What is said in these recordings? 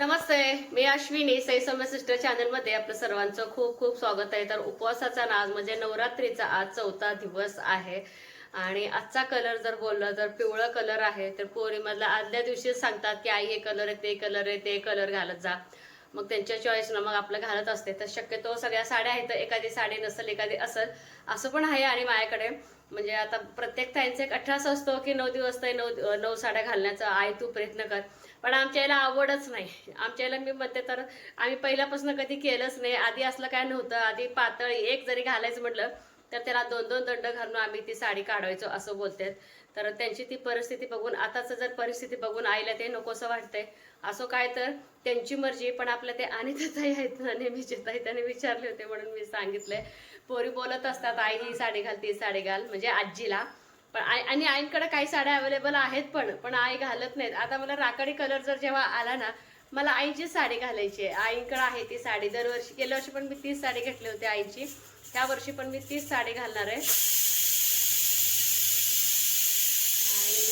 नमस्ते मी अश्विनी सई सौम्य सिस्टर चॅनलमध्ये आपलं सर्वांचं खूप खूप स्वागत आहे. तर उपवासाचा ना आज म्हणजे नवरात्रीचा आज चौथा दिवस आहे. आणि आजचा कलर जर बोललं तर पिवळं कलर आहे. तर पोरीमधला आदल्या दिवशी सांगतात की आई हे कलर आहे ते कलर आहे ते कलर घालत जा. मग त्यांच्या चॉईसनं मग आपलं घालत असते. तर शक्यतो सगळ्या साड्या आहेत तर एखादी साडी नसेल एखादी असेल असं पण आहे आणि माझ्याकडे. म्हणजे आता प्रत्येक ताईंचा एक अठरास असतो की नऊ दिवस ताई नऊ नऊ साड्या घालण्याचा. आई तू प्रयत्न कर. पण आमच्या याला आवडच नाही. आमच्या याला मी म्हणते तर आम्ही पहिल्यापासून कधी केलंच नाही. आधी असलं काय नव्हतं. आधी पातळ एक जरी घालायचं म्हटलं तर त्याला दोन दोन दंड घालून आम्ही ती साडी काढवायचो असं बोलतात. तर त्यांची ती परिस्थिती बघून आताच जर परिस्थिती बघून आईला ते नकोसं वाटतंय असं काय तर त्यांची मर्जी. पण आपल्या ते अनिताताई आहेत ना नेहमीचे ताई त्याने विचारले होते म्हणून मी सांगितलंय. पोरी बोलत असतात आई ही साडी घाल ती साडी घाल. म्हणजे आजीला. पण आई आणि आईंकडे काही साड्या अवेलेबल आहेत पण पण आई घालत नाहीत. आता मला राखाडी कलर जर जेव्हा आला ना मला आईची साडी घालायची आहे. आईंकडे आहे ती साडी. दरवर्षी गेल्या वर्षी पण मी तीच साडी घेतली होती आईची. ह्या वर्षी पण मी तीच साडी घालणार आहे. आणि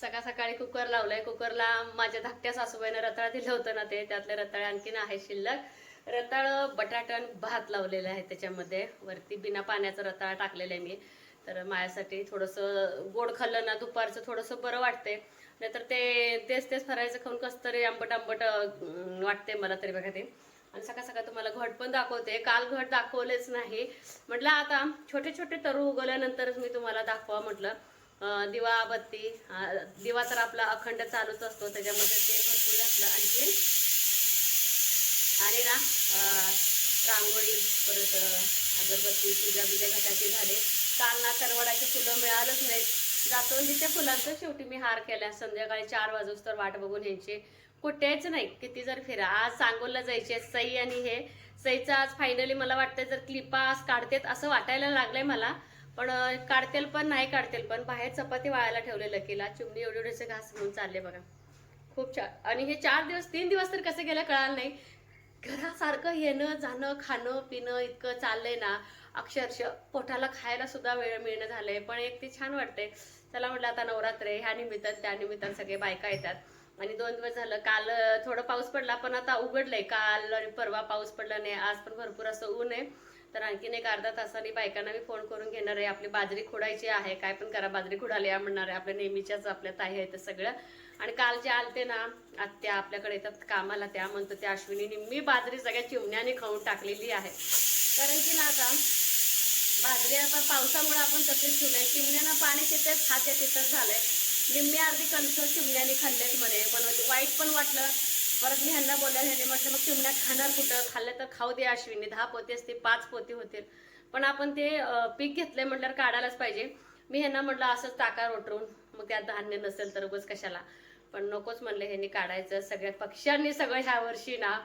सकाळ सकाळी कुकर लावलाय. कुकरला माझ्या धाकट्या सासूबाईनं रताळ दिलं होतं ना ते. त्यातले रताळ आणखीन आहे शिल्लक. रताळ बटाटण भात लावलेलं आहे त्याच्यामध्ये. वरती बिना पाण्याचं रताळ टाकलेलं आहे मी. तर माझ्यासाठी थोडंसं गोड खाल्लं ना दुपारचं थोडंसं बरं वाटते नाहीतर ते तेच तेच फरायचं खाऊन कसं तरी आंबट आंबट वाटते मला तरी बघा ते. आणि सकाळ सकाळ तुम्हाला घट पण दाखवते. काल घट दाखवलेच नाही. म्हटलं आता छोटे छोटे तरू उगवल्यानंतरच मी तुम्हाला दाखवा म्हटलं. दिवा बत्ती दिवा तर आपला अखंड चालूच असतो. त्याच्यामध्ये तेल भरपूर घातलं आणखी आणि ना रांगोळी परत अगरबत्ती पूजा बिजा घटाची झाले काल ना तरवडाची फुलं मिळालंच नाहीत. जास्वंदीच्या फुलांचं शेवटी मी हार केला संध्याकाळी चार वाजूस तर वाट बघून यांची कुठेच नाही. किती जर फिरा. आज सांगोलला जायचे. सई आणि हे. सईचं आज फायनली मला वाटतं जर क्लिपा आज काढतेत असं वाटायला लागलंय मला. पण काढतेल काढतील पण नाही काढतील पण बाहेर चपाती वाळायला ठेवले लकीला चिमणी एवढे एवढेचे घास घेऊन चालले बघा. खूप छान. आणि हे चार दिवस तीन दिवस तर कसे गेले कळालं नाही. घरासारखं येणं जाणं खाणं पिणं इतकं चाललंय ना. अक्षरशः पोटाला खायला सुद्धा वेळ मिळणं झालंय. पण एक ते छान वाटतंय. चला म्हटलं आता नवरात्र आहे ह्या निमित्तात त्या निमित्तानं सगळे बायका येतात. आणि दोन दिवस झालं काल थोडं पाऊस पडला पण आता उघडलंय. काल आणि परवा पाऊस पडला नाही आज पण भरपूर असं ऊन आहे. तर आणखीन एक अर्धा तासाने बायकांना मी फोन करून घेणार आहे. आपली बाजरी खुडायची आहे. काय पण करा बाजरी खुडाली या म्हणणार आहे. आपल्या नेहमीच्याच आपल्या ताई आहेत सगळं. आणि काल जे आलते ना आत्या आपल्याकडे येतात कामाला त्या म्हणतो त्या अश्विनीने मी बाजरी सगळ्या चिमण्याने खाऊन टाकलेली आहे. कारण की ना आता बाजरी आता पावसामुळे आपण तसेच ठेवले चिमण्यानं पाणी तिथेच खाते तिथंच झालंय. निम्मी अर्धी कणस चिमण्याने खाल्लेत म्हणे पण ते वाईट पण वाटलं. परत मी ह्यांना बोलल्या ह्याने म्हटलं मग चिमण्या खाणार कुठं? खाल्लं तर खाऊ दे अश्विनी दहा पोते असते पाच पोते होतील. पण आपण ते पीक घेतलंय म्हटल्यावर काढायलाच पाहिजे. मी ह्यांना म्हटलं असंच टाका रोटरून. मग त्यात धान्य नसेल तर उगच कशाला? पण नकोच म्हणलं ह्यांनी काढायचं. सगळ्या पक्ष्यांनी सगळं ह्या वर्षी ना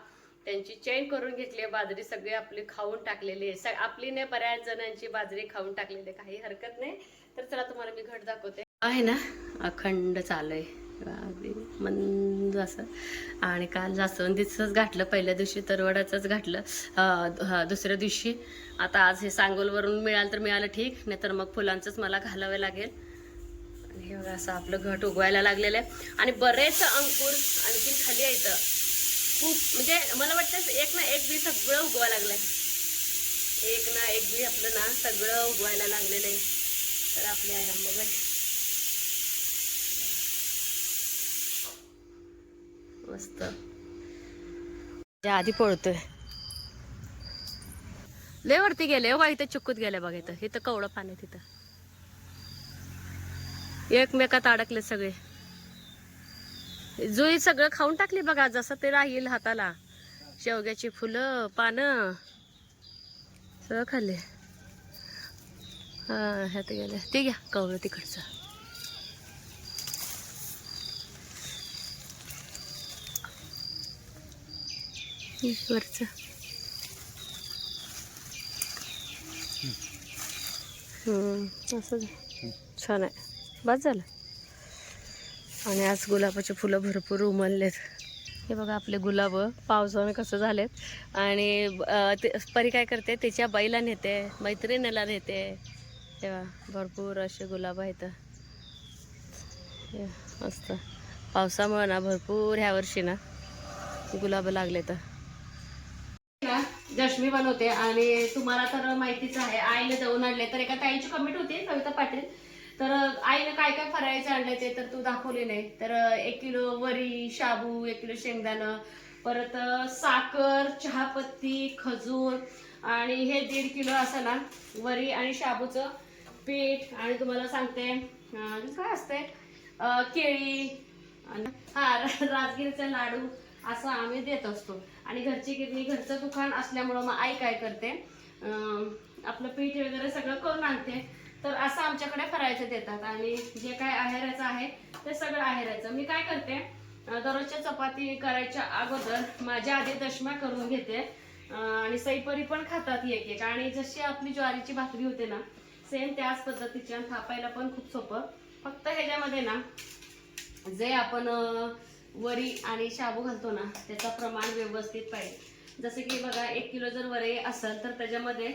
त्यांची चैन करून घेतली आहे बाजरी. सगळी आपली खाऊन टाकलेली आहे. स- आपली नाही बऱ्याच जणांची बाजरी खाऊन टाकलेली आहे. काही हरकत नाही. तर चला तुम्हाला मी घट दाखवते. आहे ना? अखंड चालू आहे. अगदी मंद असं. आणि काल जास्वंदीचंच घातलं. पहिल्या दिवशी तरवडाचंच घातलं. हा, दुसऱ्या दिवशी. आता आज हे सांगोलवरून मिळालं तर मिळालं ठीक. नाही तर मग फुलांचंच मला घालावं लागेल. हे बघा असं आपलं घट उगवायला लागलेलं आहे. आणि बरेच अंकुर आणखीन खाली आहे इथं खूप म्हणजे मला वाटतं एक ना एक बी सगळं उगवायला लागलंय. एक ना एक बी आपलं ना सगळं उगवायला लागलेलं आहे. तर आपल्या बघा. मस्त. त्या आधी पळतोय. लय वरती गेले हो इथं चुकूत गेले बघा इथं. इथं कवडं पाणी आहे तिथं. एकमेकात अडकले सगळे. जुई सगळं खाऊन टाकली बघा जसं ते राहील हाताला. शेवग्याची फुलं पानं सगळं खाल्ले. हा ह्यात गेले. ते घ्या कवळं तिकडचं. वरचं. हम्म, असं. छान आहे. बस झालं. आणि आज गुलाबाची फुलं भरपूर उमललेत. हे बघा आपले गुलाब पावसाने कसं झालेत. आणि ते परी काय करते त्याच्या बाईला नेते मैत्रिणीला नेते. तेव्हा भरपूर असे गुलाब आहेत. हे मस्त. पावसामुळे ना भरपूर ह्या वर्षी ना गुलाब लागले तर ना दशमी बनवते आणि तुम्हाला तर माहितीच आहे आईने जाऊन आणले तर एका ताईची कमेंट होती कविता पाटील. तर आईने काय काय फरायचं आणले ते तर तू दाखवले नाही. तर एक किलो वरी शाबू एक किलो शेंगदाणं परत साखर चहापत्ती खजूर आणि हे दीड किलो असं ना वरी आणि शाबूचं पीठ आणि तुम्हाला सांगते काय असते? केळी आणि- हा राजगिरीचे लाडू असं आम्ही देत असतो. आणि घरची गिरणी घरचं दुकान असल्यामुळं मग आई काय करते आपलं पीठ वगैरे सगळं करून आणते. तर असं आमच्याकडे फरायचं देतात. आणि जे काय आहेराचं आहे ते सगळं आहेराचं. मी काय करते दररोजच्या चपाती करायच्या अगोदर माझ्या आधी दशमा करून घेते. आणि सईपरी पण खातात एक एक. आणि जशी आपली ज्वारीची भाकरी होते ना सेम त्याच पद्धतीची आणि थापायला पण खूप सोपं. फक्त ह्याच्यामध्ये ना जे आपण वरी आणि शाबू घालतो ना त्याचं प्रमाण व्यवस्थित पाहिजे. जसं की बघा एक किलो जर वरी असेल तर त्याच्यामध्ये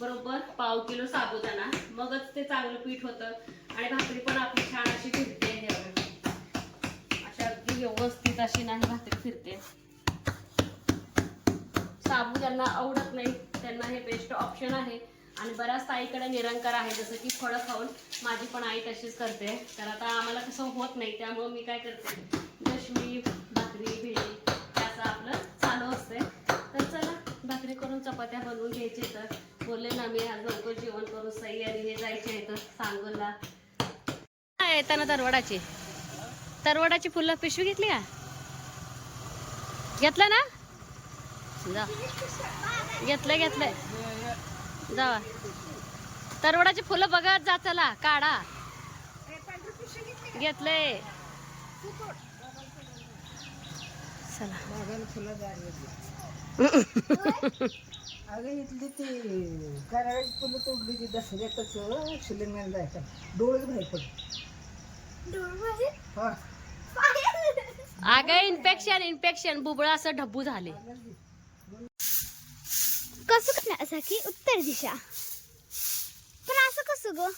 बरोबर पाव किलो साबुदाणा. मगच ते चांगलं पीठ होतं. आणि भाकरी पण आपली छान अशी फिरते अशा अगदी व्यवस्थित अशी नाही भाकरी फिरते. साबू ज्यांना आवडत नाही. त्यांना हे बेस्ट ऑप्शन आहे. आणि बऱ्याच ताईकडे निरंकार आहे. जसं की फळं खाऊन माझी पण आई तशीच करते. तर आता आम्हाला कसं होत नाही. त्यामुळं मी काय करते? जशी दोन चपात्या बनवून घ्यायचे तर बोलले ना मी आज लवकर जेवण करून सई आणि हे जायचे आहे तर सांगोला येताना तरवडाची? तरवडाची फुलं पिशवी घेतली का? घेतलं ना? जा. घेतलंय घेतलंय जावा तरवडाची फुलं बघत जा चला काढा. घेतलंय. चला. अगं इथली ती फुलं तोडली ती दसऱ्यातच शिलिंगण जायचं. डोळे बाहेर पडले. हा. अगं इन्फेक्शन इन्फेक्शन बुबळ असं ढब्बू झाले. कसं करण्यासाठी उत्तर दिशा. पण असं कसं ग?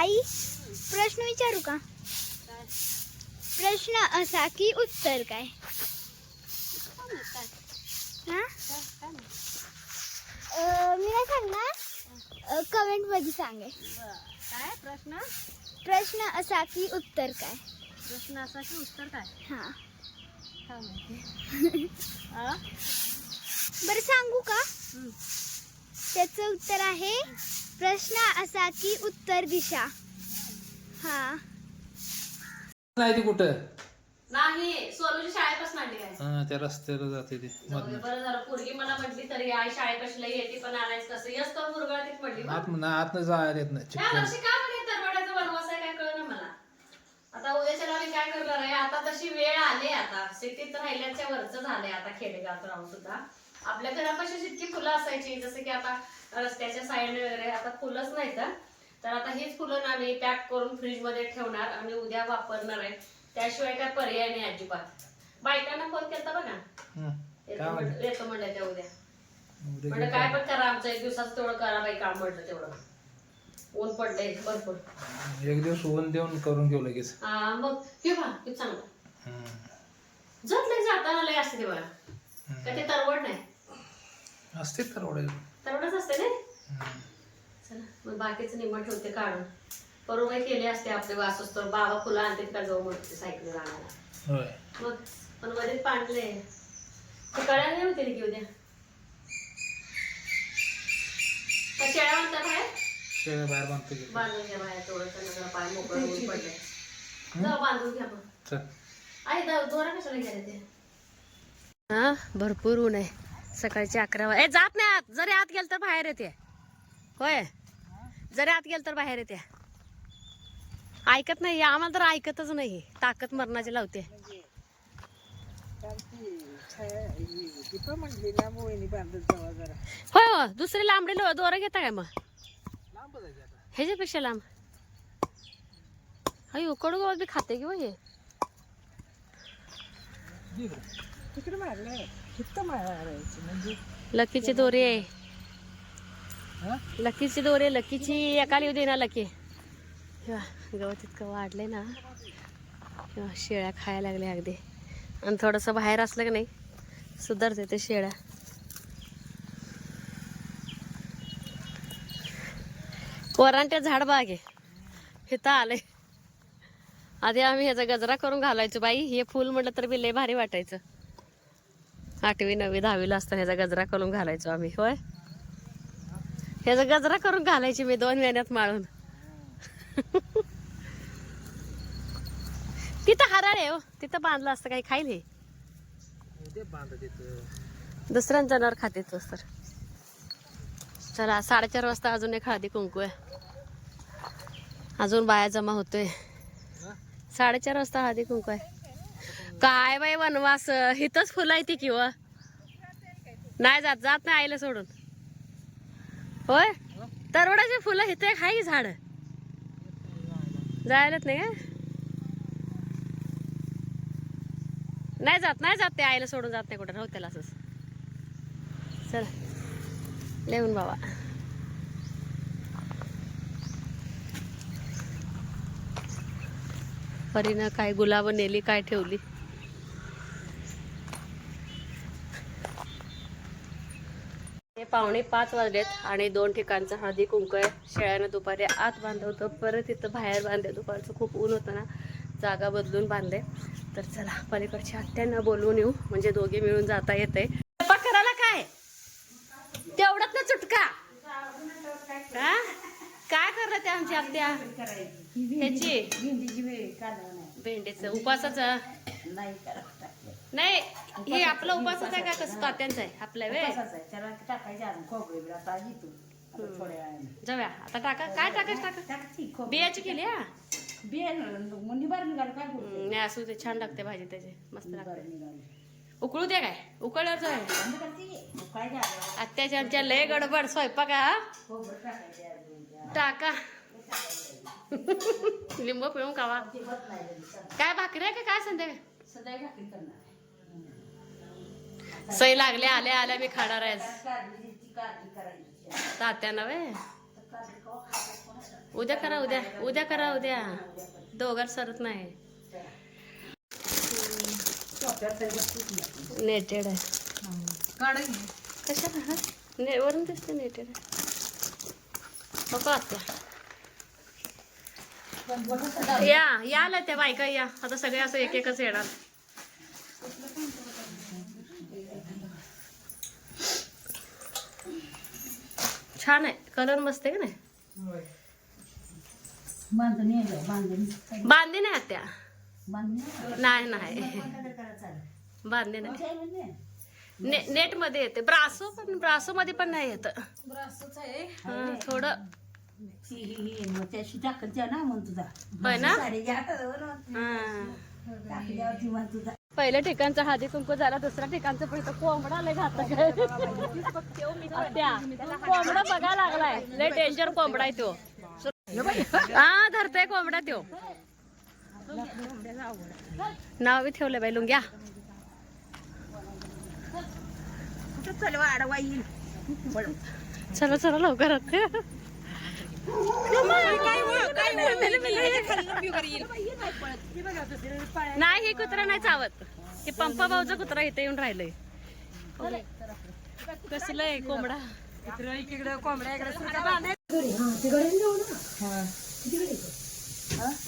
आई प्रश्न विचारू का? प्रश्न असा की उत्तर काय? हा? मी नाही सांगणार? कमेंटमध्ये सांगे काय प्रश्न? प्रश्न असा की उत्तर काय? प्रश्न असा की उत्तर काय? हा. काय? बरं सांगू का. त्याचं उत्तर आहे प्रश्न असा की उत्तर दिशा. हा. नाही ती कुठं? नाही सोनूची शाळेपासून आणली काय हा, त्या रस्त्याला जाते ते जाऊ दे, मधनं. बरं झालं पोरगी मला म्हटली तरी आई शाळेपाशीला येते पण आणायचं कसं? यस तर म्हटली. आत ना आतनं जायला येत नाही या चिकन वर्षी का म्हणे तरवड्याचा वनवास आहे काय कळलं मला. आता उद्याच्या आम्ही काय करणार आहे? आता तशी वेळ आली आता. सिटीत राहिल्याच्या वरच झालंय आता खेडेगावात राहून सुद्धा. आपल्या घरापाशी जितकी फुलं असायची जसं की आता रस्त्याच्या साईडने वगैरे आता फुलंच नाहीत. हं. तर आता हीच फुलं आम्ही पॅक करून फ्रीजमध्ये ठेवणार आणि उद्या वापरणार आहे. त्याशिवाय काय पर्याय नाही अजिबात. बायकांना फोन केला बघा. हं. येतो म्हणलं त्या उद्या. म्हणजे काय. पण करा आमचं एक दिवसाचं तेवढं करा बाई काम म्हटलं तेवढं. ऊन पडलंय भरपूर. एक दिवस ऊन देऊन करून घेऊ लगेच. हा, मग हे किती चांगलं. जत लय जाताना लय असते ते बघा. का ते तरवड नाही. असते तर ओढे तरवडच असते ना? चला मग बाकीचं निम्म ठेवते काढून. परवा केले असते आपले वासोस्तर बाबा फुलं आणते का जाऊ म्हणते सायकल जाणारा होय. मग पण मध्ये पांडले ते कळ्या नाही होते की उद्या? शेळ्या म्हणतात बाहेर? शेळ्या बाहेर बांधतो बांधून घ्या बाहेर त्यांना जरा पाय मोकळं होऊन पडले जाऊ बांधून घ्या मग. चल. आई दा- दोरा कशाला गेले ते हा भरपूर ऊन आहे. सकाळचे अकरा वाज ए जात नाही आत. जरी आत गेल तर बाहेर येते. होय? जरी आत गेल तर बाहेर येते. ऐकत नाही. आम्हाला तर ऐकतच नाही. ताकद मरणाची लावते. होय हो दुसरी लांबडी लो- दोरं घेता काय मग? ह्याच्यापेक्षा लांब. अयो कडू बी खाते की हे? तिकडे मारायची म्हणजे लकीची दोरी आहे. हा? लकीची दोरी आहे, लकीची एकाला येऊ दे ना लकी. हे गवत इतकं वाढलंय ना. हे बघ, शेळ्या खायला लागल्या अगदी. आणि थोडंसं बाहेर असलं की नाही सुधारते ते शेळ्या. वरांट्या झाड बाग आहे इथं आले आधी आम्ही ह्याचा गजरा करून घालायचो बाई. हे फुल म्हटलं तर बी लय भारी वाटायचं. आठवी नववी दहावीला असताना ह्याचा गजरा करून घालायचो आम्ही होय? ह्याचा गजरा करून घालायची मी दोन महिन्यात माळून तिथं हराळ आहे हो तिथं बांधलं असतं काही खाईल हे. ते दुसऱ्यां जनावर खाते तोच तर चला साडेचार वाजता अजून एक हळदी कुंकू आहे. अजून बाया जमा होतोय. साडेचार वाजता हळदी कुंकू आहे. काय बाई वनवास हिथंच फुलं आहे ती किंवा नाही जात जात नाही आईला सोडून. होय? तरवडाची फुलं हिथे एक आहे की झाड? जायलाच नाही का नाही जात नाही जात ते आईला सोडून जात नाही कुठं. राहू त्याला असंच. चल. लिहून बाबा. परीनं काय गुलाब नेली काय ठेवली? पावणे पाच वाजलेत आणि दोन ठिकाणचं हळदी कुंकू आहे. शेळ्यानं दुपारी आत बांधलं होतं. परत इथं बाहेर बांधले दुपारचं खूप ऊन होतं ना. जागा बदलून बांधले तर चला पलीकडच्या आत्यांना बोलवून येऊ. म्हणजे दोघे मिळून जाता येते करायला काय? तेवढंच ना चुटका. हा? काय करलं ते आमची आत्या? ह्याची? भेंडीची. उपासाचं? नाही करत. नाही हे आपलं उपासाचं आहे का? कसं तात्यांचं आहे? आपल्या वे त्याला टाकायचे अजून खोबरे बिरा आता घेतो आता थोड्या वेळाने. जाऊया. आता टाका. काय टाकायचं? टाका टाकती खोबरे. बियाची केली हा? बिया मुंडी बार निघाल काय बोलतो? हम्म, नाही असू ते छान लागते भाजी त्याची. मस्त लागते. उकळू दे काय? उकळल्यावर जाऊया झालं आत्याच्या आमच्या लय गडबड स्वयंपाक आहे हा. टाका. लिंबू पिळून खावा. काय भाकरी आहे का? काय संध्याकाळ? सध्या भाकरी करणार. आहे. सई लागल्या आल्या आल्या मी खाणार आहे तात्या नव्हे उद्या करा उद्या उद्या करा उद्या. दोघात सरत नाही. नेटेड आहे. कशा ने वरून दिसते नेटेड आहे. बघा आत्या या या आल्या त्या बायका या? आता सगळे असं एक एकच येणार. छान आहे. कलर मस्त आहे का नाही? बांधणी बांधणी नाही आत्या बांधणी नाही नाही. कोणाकडे करायचं आहे? बांधे नाही? ने नेटमध्ये येते. ब्रासो पण ब्रासो मध्ये पण नाही येत. हा, थोडं. ही ही ही ना पहिल्या ठिकाणचा हळदी कुंकू झाला दुसऱ्या ठिकाणचं पण इथं कोंबडा लय घातक कोंबडा बघा लागलाय. लय डेंजर कोंबडा आहे तो. हा धरतोय कोंबडा तो. नाव बी ठेवलं बाई लुंग्या. चल वाढवा चला चला लवकर नाही हे कुत्रा नाही चावत. हे पंपा भाऊचा कुत्रा इथे येऊन राहिलंय. कसलं आहे कोंबडा?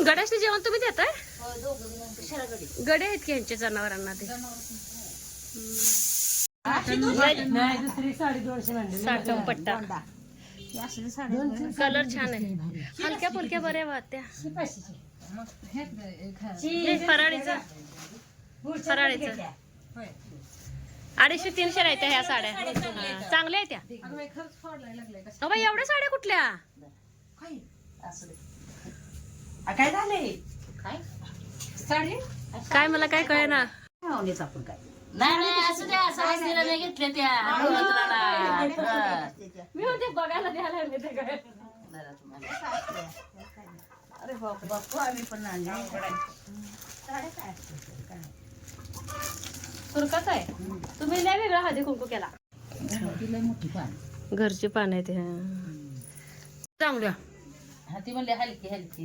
गड्याचे जेवण तुम्ही देताय? गडे आहेत की ह्यांच्या जनावरांना ते? साठवून पट्टा. कलर छान आहे. हलक्या फुलक्या बऱ्या वाटत्या. फराळीचं. फराळीचं. अडीचशे तीनशे राहत्या ह्या साड्या. चांगल्या आहेत त्या. बाई एवढ्या साड्या कुठल्या? काय झाले? काय? साडी? काय मला काय कळे ना आपण काय? नाही नाही असं त्या सासरीला नाही घेतल्या त्या नवरात्राला. मी होते बघायला द्यायला लागले ते काय. जरा तुम्हाला. अरे बाप बापू आम्ही पण आणले साड्या काय असते काय? सुरकाच आहे. तुम्ही लय वेगळा हळदी कुंकू केला. पान. घरची पान आहे ते चांगल्या ती म्हणली हलकी हलकी.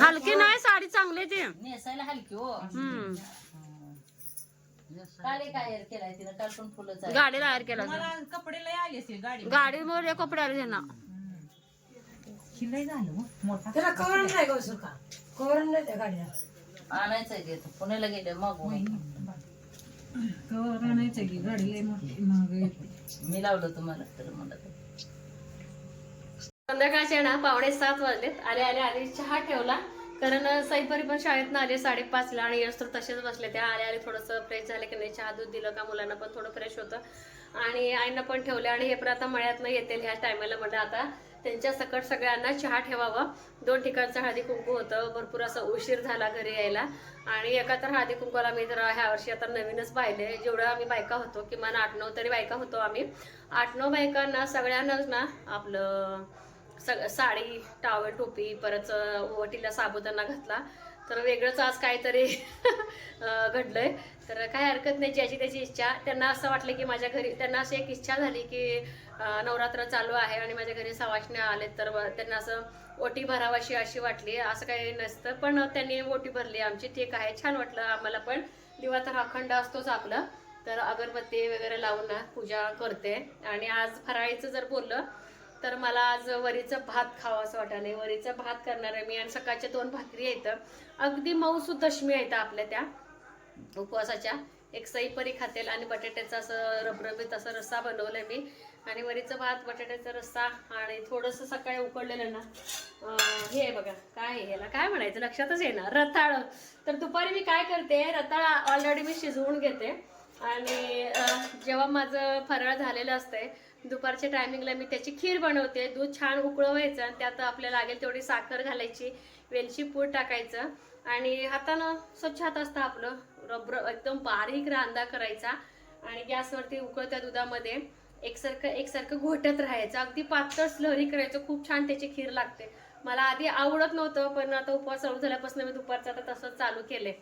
हलकी नाही साडी चांगली ते. नेसायला हलकी हो. हम्म. काल एक आयर केलाय तिला काल पण फुलंच आहे. गाडी तयार केला कपडे लय आले असतील गाडी गाडी मोरे कपडे आले त्यांना. शिलाई झालं मग मोठा त्याला कवर नाही गो सुका नाही त्या गाडीला. ते आता. पुण्याला गेले मग कवर आणायचं की गाडी लय मोठी मग मी लावलं तुम्हाला तर म्हणलं संध्याकाळचे ना पावणे सात वाजलेत. आले आले आले. चहा ठेवला. कारण सैपरी पण शाळेत आले साडेपाचला आणि यश तर तसेच बसले. त्या आले आले थोडंसं फ्रेश झाले की नाही? चहा दूध दिलं का मुलांना पण थोडं फ्रेश होतं. आणि आईंना पण ठेवले आणि हे पण आता मळ्यातनं येतील ह्या टायमाला म्हटलं आता त्यांच्या सकट सगळ्यांना चहा ठेवावं. दोन ठिकाणचं हळदी कुंकू होतं. भरपूर असं उशीर झाला घरी यायला. आणि एका तर हळदी कुंकूला मी तर ह्या वर्षी आता नवीनच पाहिले. जेवढं आम्ही बायका होतो किमान आठ नऊ तरी बायका होतो आम्ही. आठ नऊ बायकांना सगळ्यांनाच ना आपलं सग साडी टावल टोपी परत वटीला साबुदाणा घातला. तर वेगळंच आज काहीतरी घडलंय. तर काय हरकत नाही ज्याची त्याची इच्छा. त्यांना असं वाटलं की माझ्या घरी त्यांना अशी एक इच्छा झाली की नवरात्र चालू आहे आणि माझ्या घरी सवाशण्या आले तर त्यांना असं ओटी भरावाशी अशी वाटली. असं काही नसतं पण त्यांनी ओटी भरली. आमची ठीक आहे छान वाटलं आम्हाला पण. दिवा तर अखंड असतोच आपलं. तर अगरबत्ती वगैरे लावून ना पूजा करते. आणि आज फराळीचं जर बोललं तर मला आज वरीचं भात खावं असं वाटायलंय वरीचं भात करणार आहे मी आणि सकाळच्या दोन भाकरी आहेत. अगदी मऊसू दशमी आहेत आपल्या त्या उपवासाच्या. एक सई परी खातेल आणि बटाट्याचा असं रबरबीत असं रस्सा बनवलाय मी. आणि वरीचं भात बटाट्याचा रस्सा आणि थोडंसं सकाळी उकडलेलं ना हे आहे बघा काय आहे ह्याला काय म्हणायचं? लक्षातच येणार रताळ. तर दुपारी मी काय करते रताळ ऑलरेडी मी शिजवून घेते. आणि जेव्हा माझं फराळ झालेलं असतंय दुपारच्या टायमिंगला मी त्याची खीर बनवते. दूध छान उकळवायचं आणि त्यात आपल्याला लागेल तेवढी साखर घालायची वेलची पूड टाकायचं आणि हातानं स्वच्छ हात असतं आपलं रबर एकदम बारीक रांदा करायचा आणि गॅसवरती उकळत्या दुधामध्ये एकसारखं एकसारखं घोटत राहायचं. अगदी पातळ स्लहरी करायचं खूप छान त्याची खीर लागते. मला आधी आवडत नव्हतं पण आता उपवास चालू झाल्यापासून मी दुपारचं आता तसंच चालू केलंय.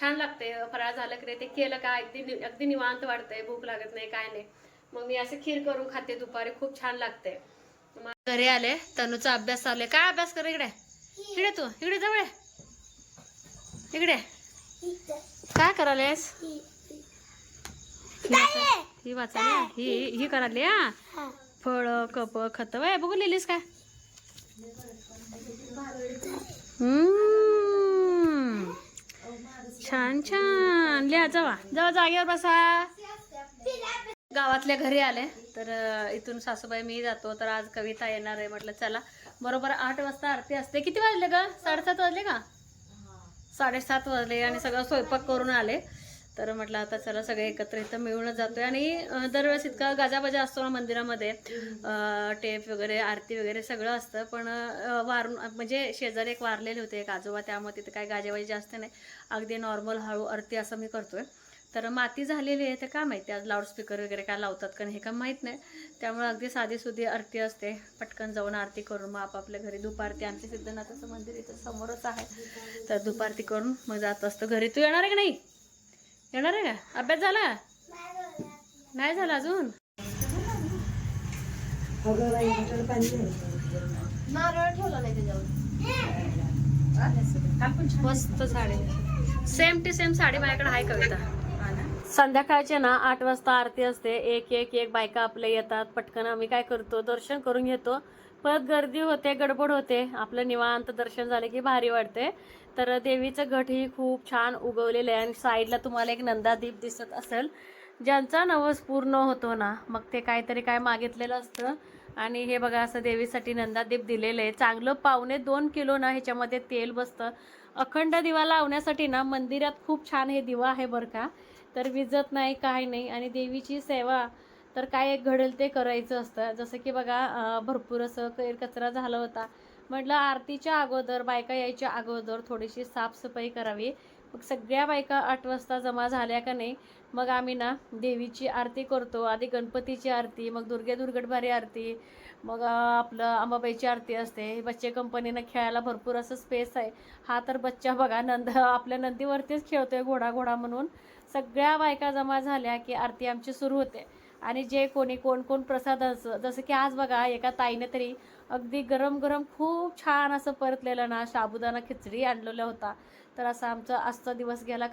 छान लागते फराळ झालं की ते केलं का अगदी अगदी निवांत वाटतंय भूक लागत नाही काय नाही. मग मी असं खीर करून खाते दुपारी खूप छान लागते. मग घरी आले तनूचा अभ्यास चालू आहे. काय अभ्यास कर इकडे? इकडे तू इकडे जवळ. इकडे. काय करायलेस? ही वाचायला. ही ही करायली हा? फळ कप खत वय बघू लिहिलीस काय? हम्म. छान छान. लिहा जावा. जावा जागेवर बसा. गावातल्या घरी आले. तर इथून सासूबाई मी जातो. तर आज कविता येणार आहे. म्हटलं चला. बरोबर आठ वाजता आरती असते. किती वाजले का साडेसात वाजले का? साडेसात वाजले आणि सगळं स्वयंपाक करून आले. तर म्हटलं आता चला सगळे एकत्र इथं मिळूनच जातोय. आणि दरवेळेस इतका गाजाबाजा असतो ना मंदिरामध्ये टेप वगैरे आरती वगैरे सगळं असतं. पण वारून म्हणजे शेजारी एक वारलेले होते एक आजोबा त्यामुळे तिथे काय गाजाबाजी जास्त नाही. अगदी नॉर्मल हळू आरती असं मी करतोय. तर माती झालेली आहे ते काय माहिती आज लाऊडस्पीकर वगैरे काय लावतात का हे काय माहीत नाही. त्यामुळे अगदी साधी सुधी आरती असते. पटकन जाऊन आरती करून मग आपापल्या घरी दुपारती आमच्या सिद्धनाथाचं मंदिर इथं समोरच आहे. तर दुपारती करून मग जात असतो. घरी तू येणार आहे की नाही? येणार आहे का? अभ्यास झाला? नाही झाला अजून. मस्त sari. Same to same sari माझ्याकडे आहे कविता. संध्याकाळचे ना आठ वाजता आरती असते. एक एक एक बायका आपल्या येतात. पटकन आम्ही काय करतो? दर्शन करून घेतो. परत गर्दी होते गडबड होते. आपलं निवांत दर्शन झाले की भारी वाटते. तर देवीचं घट ही खूप छान उगवलेलं आहे. आणि साईडला तुम्हाला एक नंदादीप दिसत असेल. ज्यांचा नवस पूर्ण होतो ना मग ते काहीतरी काय मागितलेलं असतं. आणि हे बघा असं देवीसाठी नंदादीप दिलेलं आहे. चांगलं पावणे दोन किलो ना ह्याच्यामध्ये तेल बसतं. अखंड दिवा लावण्यासाठी ना मंदिरात खूप छान हे दिवा आहे बरं का. तर विजत नाही काय नाही. आणि देवीची सेवा तर काय एक घडेल ते करायचं असतं. जसं की बघा भरपूर असं कैर कचरा झाला होता. म्हटलं आरतीच्या अगोदर बायका यायच्या अगोदर थोडीशी साफसफाई करावी. मग सगळ्या बायका आठ वाजता जमा झाल्या का नाही मग आम्ही ना देवीची आरती करतो आधी गणपतीची आरती मग दुर्गे दुर्गटभारी आरती मग आपलं अंबाबाईची आरती असते. बच्चे कंपनीनं खेळायला भरपूर असं स्पेस आहे. हा तर बच्चा बघा नंद आपल्या नंदीवरतीच खेळतोय घोडा घोडा म्हणून. सगळ्या बायका जमा झाल्या की आरती आमची सुरू होते. आणि जे कोणी कोण कोण प्रसाद असं जसं की आज बघा एका ताईने तरी अगदी गरम गरम खूप छान असं परतलेलं ना साबुदाणा खिचडी आणलेला होता. तर असा आमचा आजचा दिवस गेला.